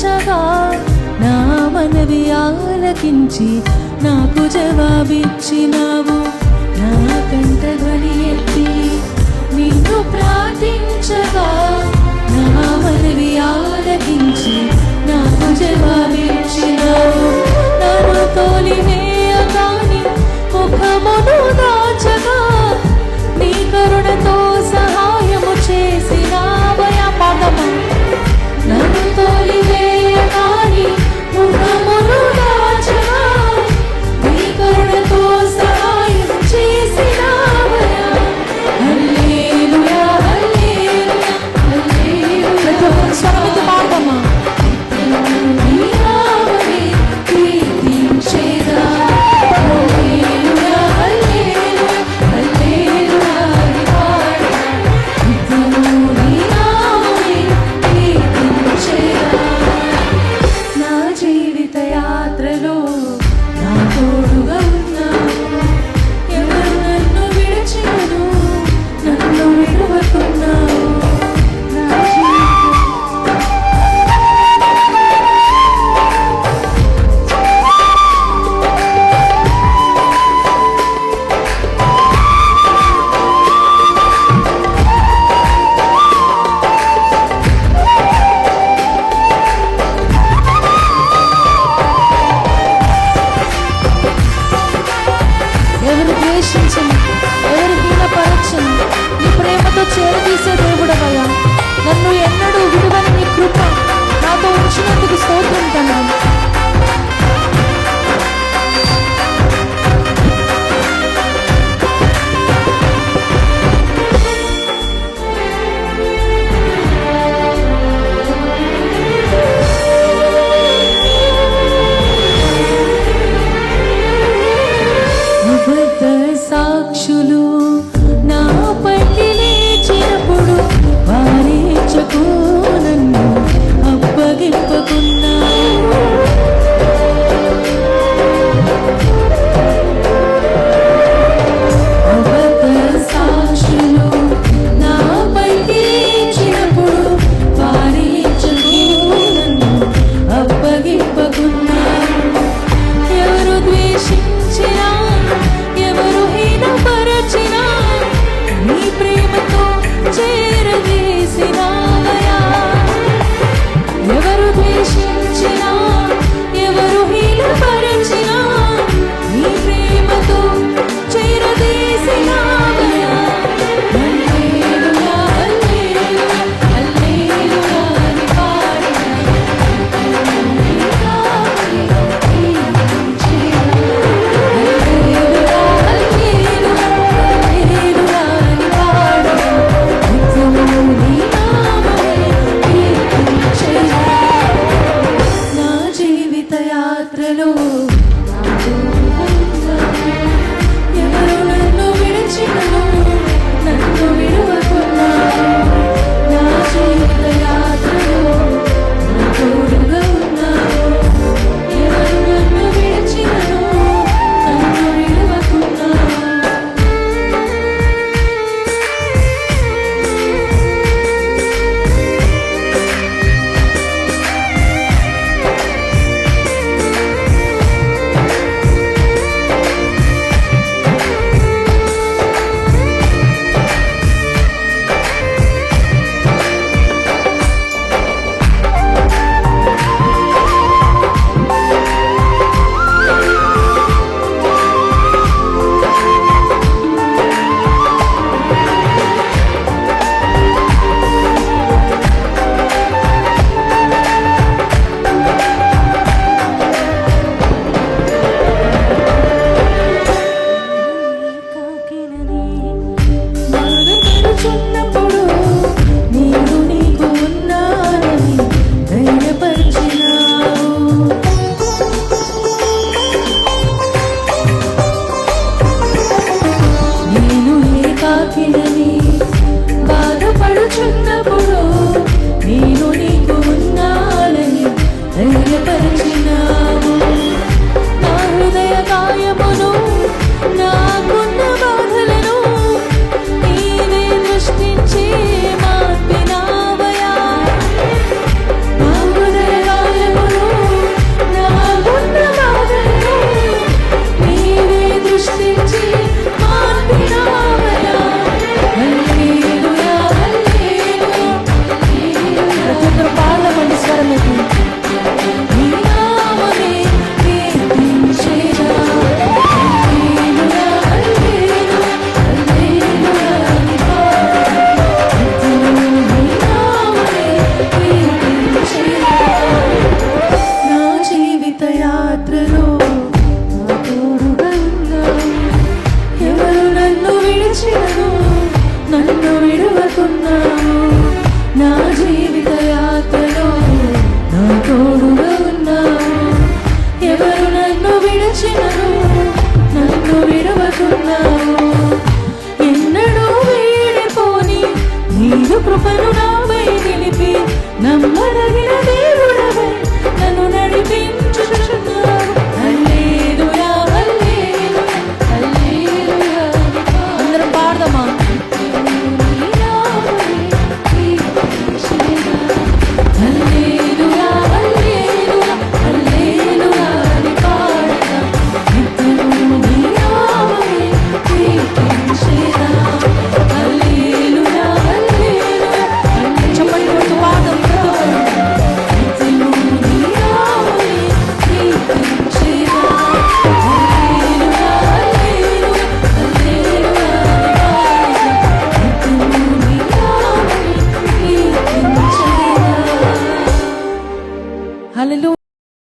ఆశగా నా మనవి ఆలకించి నాకు జవాబిచ్చినావు. నా కంట ధ్వని ఎత్తి నిన్ను ప్రార్థించగా నా మనవి ఆలకించి నాకు జవాబిచ్చినావు. karşılığı నా జీవిత ఎన్నడూ వేడిపోని నీరు కృపను నాపై నిలిపి నమ్మడగి